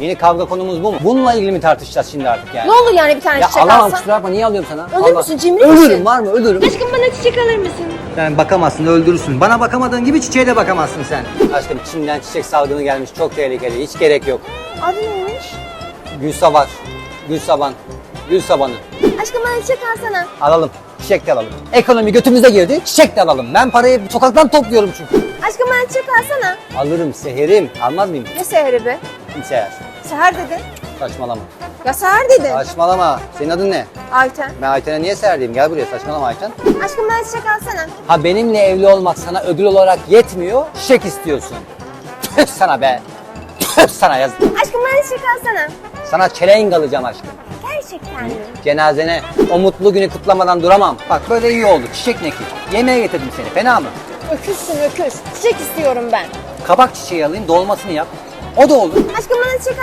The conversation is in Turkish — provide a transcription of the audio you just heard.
Yeni kavga konumuz bu mu? Bununla ilgili mi tartışacağız şimdi artık yani? Ne olur yani bir tane Ya çiçek alamam alsan? kusura bakma niye alıyorum sana? Ölür müsün, cimri Ölürüm misin? var mı ölürüm. Aşkım bana çiçek alır mısın? Sen bakamazsın öldürürsün. Bana bakamadığın gibi çiçeğe de bakamazsın sen. Aşkım Çin'den çiçek salgını gelmiş çok tehlikeli hiç gerek yok. Adı neymiş? Gül savar, gül saban, gül sabanı. Aşkım bana çiçek alsana. Alalım. Çiçek de alalım. Ekonomi götümüze girdi. Çiçek de alalım. Ben parayı sokaktan topluyorum çünkü. Aşkım bana çiçek alsana. Alırım seherim. Almaz mıyım? Ne seheri be? Kim seher? Seher dedin. Saçmalama. Ya seher dedin. Saçmalama. Senin adın ne? Ayten. Ben Ayten'e niye seher diyeyim? Gel buraya saçmalama Ayten. Aşkım bana çiçek alsana. Ha benimle evli olmak sana ödül olarak yetmiyor. Çiçek istiyorsun. Tüh sana be. Tüh sana yaz. Aşkım bana çiçek alsana. Sana çelenk alacağım aşkım. Gerçekten mi? Cenazene o mutlu günü kutlamadan duramam. Bak böyle iyi oldu. Çiçek ne ki? Yemeğe getirdim seni. Fena mı? Öküzsün öküz. Çiçek istiyorum ben. Kabak çiçeği alayım dolmasını yap. O da olur. Aşkım bana çiçek